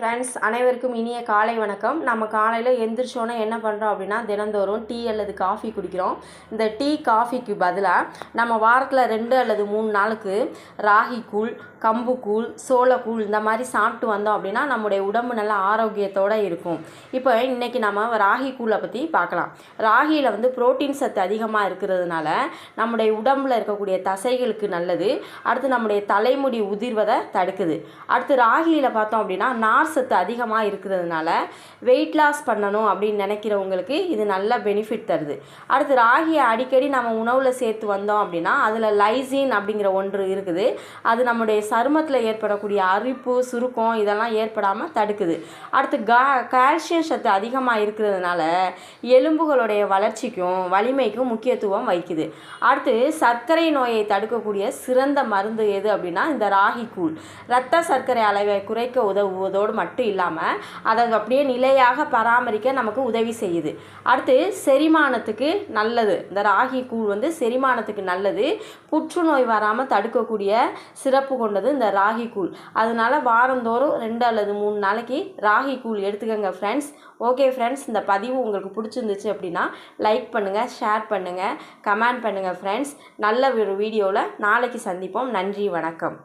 Friends அனைவருக்கும் இனிய காலை வணக்கம். நம்ம காலையில் எந்திரிச்சோன்னே என்ன பண்ணுறோம் அப்படின்னா தினந்தோறும் டீ அல்லது காஃபி குடிக்கிறோம். இந்த டீ காஃபிக்கு பதிலாக நம்ம வாரத்தில் ரெண்டு அல்லது மூணு நாளுக்கு ராகி கூழ் கம்பு கூழ் சோளக்கூழ் இந்த மாதிரி சாப்பிட்டு வந்தோம் அப்படின்னா நம்முடைய உடம்பு நல்ல ஆரோக்கியத்தோடு இருக்கும். இப்போ இன்றைக்கி நம்ம ராகி கூழை பற்றி பார்க்கலாம். ராகியில் வந்து புரோட்டீன் சத்து அதிகமாக இருக்கிறதுனால நம்முடைய உடம்பில் இருக்கக்கூடிய தசைகளுக்கு நல்லது. அடுத்து நம்முடைய தலைமுடி உதிர்வதை தடுக்குது. அடுத்து ராகியில் பார்த்தோம் அப்படின்னா நார் சத்து அதிகமாக இருக்கிறதுனால வெயிட் லாஸ் பண்ணணும் அப்படின்னு நினைக்கிறவங்களுக்கு இது நல்ல பெனிஃபிட் தருது. அடுத்து ராகியை அடிக்கடி நம்ம உணவில் சேர்த்து வந்தோம் அப்படின்னா அதில் லைசின் அப்படிங்கிற ஒன்று இருக்குது. அது நம்முடைய சருமத்தில் ஏற்படக்கூடிய அரிப்பு சுருக்கம் இதெல்லாம் ஏற்படாமல் தடுக்குது. அடுத்து கா கால்சியம் சத்து அதிகமாக இருக்கிறதுனால எலும்புகளுடைய வளர்ச்சிக்கும் வலிமைக்கும் முக்கியத்துவம் வைக்குது அடுத்து சர்க்கரை நோயை தடுக்கக்கூடிய சிறந்த மருந்து எது அப்படின்னா இந்த ராகி கூழ் இரத்த சர்க்கரை அளவை குறைக்க உதவுவதோடு மட்டும் இல்லாமல் அதை அப்படியே நிலையாக பராமரிக்க நமக்கு உதவி செய்யுது. அடுத்து செரிமானத்துக்கு நல்லது. இந்த ராகி கூழ் வந்து செரிமானத்துக்கு நல்லது. புற்றுநோய் வராமல் தடுக்கக்கூடிய சிறப்பு கொண்டது இந்த ராகி கூழ். அதனால வாரந்தோறும் ரெண்டு அல்லது மூணு நாளைக்கு ராகி கூழ் எடுத்துக்கோங்க ஃப்ரெண்ட்ஸ் ஓகே ஃப்ரெண்ட்ஸ் இந்த பதிவு உங்களுக்கு பிடிச்சிருந்துச்சு அப்படின்னா லைக் பண்ணுங்கள் ஷேர் பண்ணுங்கள் கமெண்ட் பண்ணுங்கள் ஃப்ரெண்ட்ஸ் நல்ல ஒரு வீடியோவில் நாளைக்கு சந்திப்போம். நன்றி வணக்கம்.